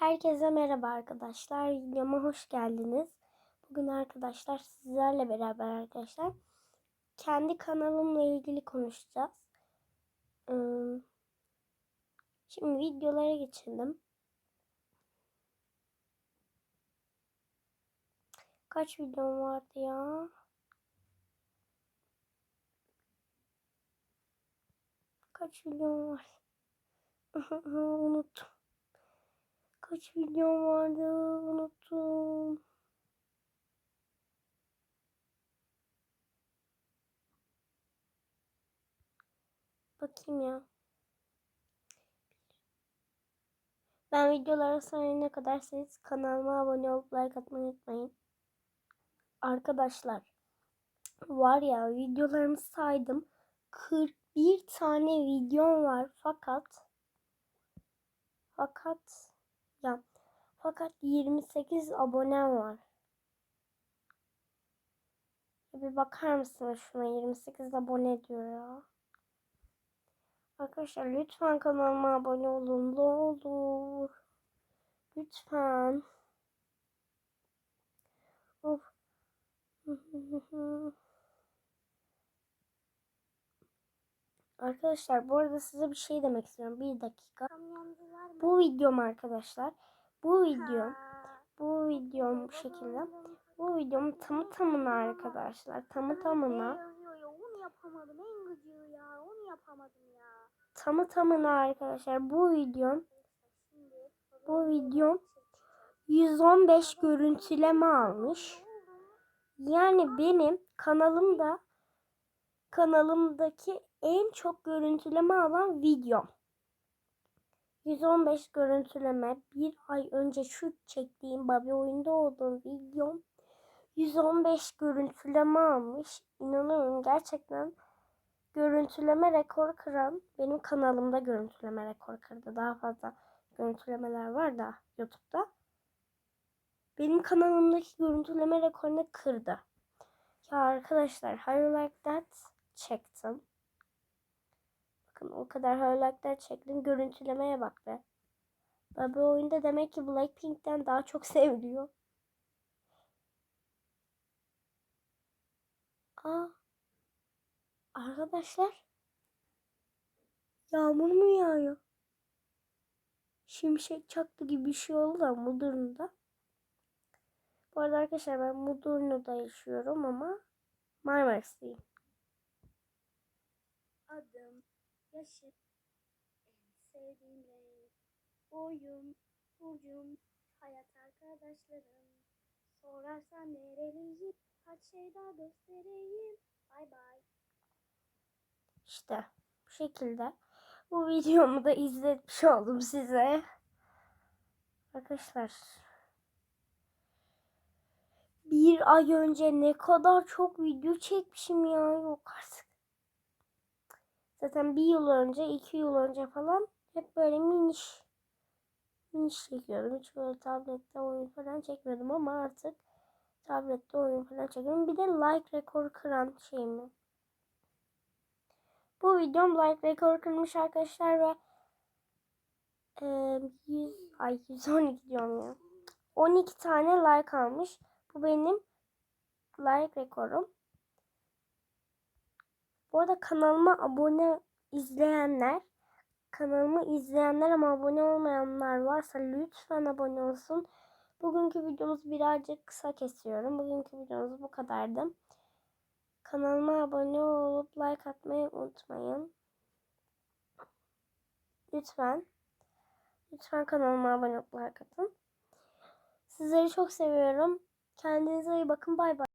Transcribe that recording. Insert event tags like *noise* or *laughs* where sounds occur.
Herkese merhaba arkadaşlar. Videoma hoş geldiniz. Bugün arkadaşlar sizlerle beraber arkadaşlar kendi kanalımla ilgili konuşacağız. Ee, Şimdi videolara geçelim. Kaç videom vardı ya? Kaç videom var? *laughs* Unuttum. Kaç videom vardı unuttum. Bakayım ya. Ben videolara sonuna kadar siz kanalıma abone olup like atmayı unutmayın. Arkadaşlar var ya videolarımı saydım. 41 tane videom var fakat fakat ya fakat 28 abonem var. Bir bakar mısınız şuna 28 abone diyor ya. Arkadaşlar lütfen kanalıma abone olun. Ne olur. Lütfen. Of. *laughs* Arkadaşlar bu arada size bir şey demek istiyorum. Bir dakika. Bu videom arkadaşlar. Bu videom. Bu videom bu şekilde. Bu videom tamı tamına arkadaşlar. Tamı tamına. Tamı tamına arkadaşlar. Bu videom. Bu videom 115 görüntüleme almış. Yani benim kanalımda kanalımdaki en çok görüntüleme alan videom. 115 görüntüleme bir ay önce şu çektiğim Babi oyunda olduğum videom 115 görüntüleme almış. İnanıyorum gerçekten görüntüleme rekor kıran benim kanalımda görüntüleme rekor kırdı. Daha fazla görüntülemeler var da YouTube'da. Benim kanalımdaki görüntüleme rekorunu kırdı. Ya arkadaşlar how you like that çektim. Bakın o kadar that çektim. Görüntülemeye bak be. Baby oyunda demek ki Blackpink'ten daha çok *laughs* seviliyor. Aa. Arkadaşlar. Yağmur mu yağıyor? Şimşek çaktı gibi bir şey oldu da Mudurnu'da. Bu arada arkadaşlar ben Mudurnu'da yaşıyorum ama Marmaris'teyim. Adım, yaşım, sevdiğim renk, boyum, burcum, hayat arkadaşlarım. Sorarsan nereliyim, kaç şey daha göstereyim. Bay bay. İşte bu şekilde. Bu videomu da izletmiş oldum size. Arkadaşlar. Bir ay önce ne kadar çok video çekmişim ya. Yok artık. Zaten bir yıl önce, iki yıl önce falan hep böyle miniş miniş çekiyordum. Hiç böyle tablette oyun falan çekmiyordum ama artık tablette oyun falan çekiyorum. Bir de like rekor kıran şeyimi. Bu videom like rekor kırmış arkadaşlar ve e, 100 ay 112 diyorum ya. 12 tane like almış. Bu benim like rekorum. Bu arada kanalıma abone izleyenler, kanalımı izleyenler ama abone olmayanlar varsa lütfen abone olsun. Bugünkü videomuz birazcık kısa kesiyorum. Bugünkü videomuz bu kadardı. Kanalıma abone olup like atmayı unutmayın. Lütfen. Lütfen kanalıma abone olup like atın. Sizleri çok seviyorum. Kendinize iyi bakın. Bay bay.